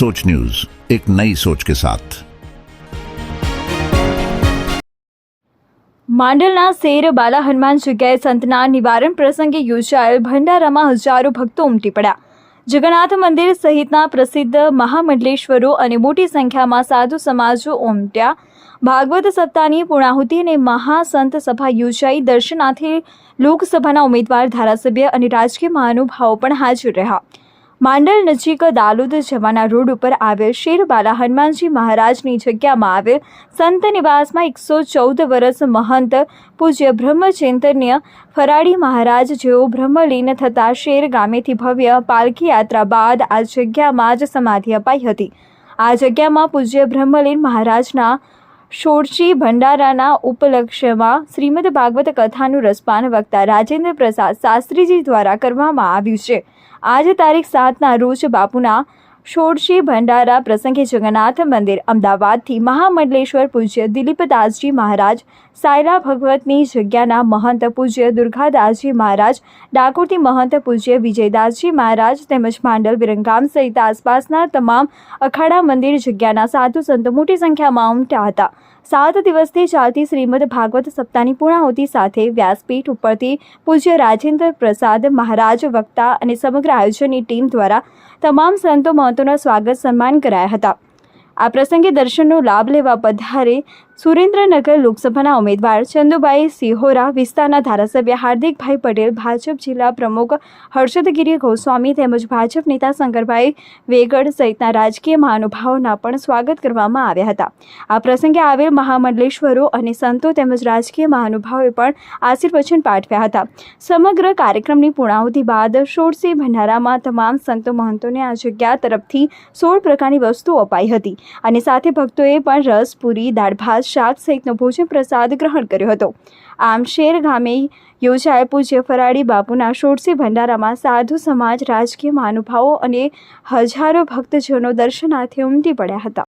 सोच न्यूज एक नई सोच के साथ માંડલના શેર બાલા હનુમાન જગ્યાએ સંતના નિવારણ પ્રસંગે યોજાયેલ ભંડારામાં હજારો ભક્તો ઉમટી પડ્યા જગન્નાથ મંદિર સહિતના પ્રસિદ્ધ મહામંડલેશ્વરો અને મોટી સંખ્યામાં સાધુ સમાજો ઉમટ્યા ભાગવત સપ્તાહની પૂર્ણાહુતિ અને મહાસંત સભા યોજાઈ દર્શનાર્થે લોકસભાના ઉમેદવાર ધારાસભ્ય અને રાજકીય મહાનુભાવો પણ હાજર રહ્યા માંડલ નજીક દાલોદ જવાના રોડ ઉપર આવેલ શેર બાલા હનુમાનજી મહારાજની જગ્યામાં આવેલ સંત નિવાસમાં એકસો ચૌદ વર્ષ મહંત પૂજ્ય બ્રહ્મચૈતન્ય ફરાડી મહારાજ જેઓ બ્રહ્મલીન થતા શેર ગામેથી ભવ્ય પાલખી યાત્રા બાદ આ જગ્યામાં જ સમાધિ અપાઈ હતી. આ જગ્યામાં પૂજ્ય બ્રહ્મલીન મહારાજના શોરચી ભંડારાના ઉપલક્ષ્યમાં શ્રીમદ ભાગવત કથાનું રસપાન વક્તા રાજેન્દ્ર પ્રસાદ શાસ્ત્રીજી દ્વારા કરવામાં આવ્યું છે. આજ તારીખ સાતના રોજ બાપુના ષોડશી ભંડારા પ્રસંગે જગન્નાથ મંદિર અમદાવાદથી મહામંડલેશ્વર પૂજ્ય દિલીપદાસજી મહારાજ સાયલા ભગવતની જગ્યાના મહંત પૂજ્ય દુર્ગાદાસજી મહારાજ, ડાકોરથી મહંત પૂજ્ય વિજયદાસજી મહારાજ તેમજ માંડલ વિરંગામ સહિત આસપાસના તમામ અખાડા મંદિર જગ્યાના સાધુ સંતો મોટી સંખ્યામાં ઉમટ્યા હતા. સાત દિવસથી ચાલતી શ્રીમદ ભાગવત સપ્તાહની પૂર્ણાહુતિ સાથે વ્યાસપીઠ ઉપરથી પૂજ્ય રાજેન્દ્ર પ્રસાદ મહારાજ વક્તા અને સમગ્ર આયોજનની ટીમ દ્વારા તમામ સંતો મહંતોના સ્વાગત સન્માન કરાયા હતા. આ પ્રસંગે દર્શનનો લાભ લેવા પધારે સુરેન્દ્રનગર લોકસભાના ઉમેદવાર ચંદુભાઈ સિહોરા વિસ્તારના ધારાસભ્ય હાર્દિકભાઈ પટેલ, ભાજપ જિલ્લા પ્રમુખ હર્ષદગીરી ગોસ્વામી તેમજ ભાજપ નેતા શંકરભાઈ વેગડ સહિતના રાજકીય મહાનુભાવોના પણ સ્વાગત કરવામાં આવ્યા હતા. આ પ્રસંગે આવેલ મહામંડલેશ્વરો અને સંતો તેમજ રાજકીય મહાનુભાવોએ પણ આશીર્વચન પાઠવ્યા હતા. સમગ્ર કાર્યક્રમની પૂર્ણાહુતિ બાદ સોળસી ભંડારામાં તમામ સંતો મહંતોને આ જગ્યા તરફથી સોળ પ્રકારની વસ્તુઓ અપાઈ હતી અને સાથે ભક્તોએ પણ રસ, પૂરી દાળ શાક સહિતનો ભોજન પ્રસાદ ગ્રહણ કર્યો હતો. આમ શેર ગામે યોજાયેલ પૂજ્ય ફરાળી બાપુના સોળસી ભંડારામાં સાધુ સમાજ રાજકીય મહાનુભાવો અને હજારો ભક્તજનો દર્શનાર્થે ઉમટી પડ્યા હતા.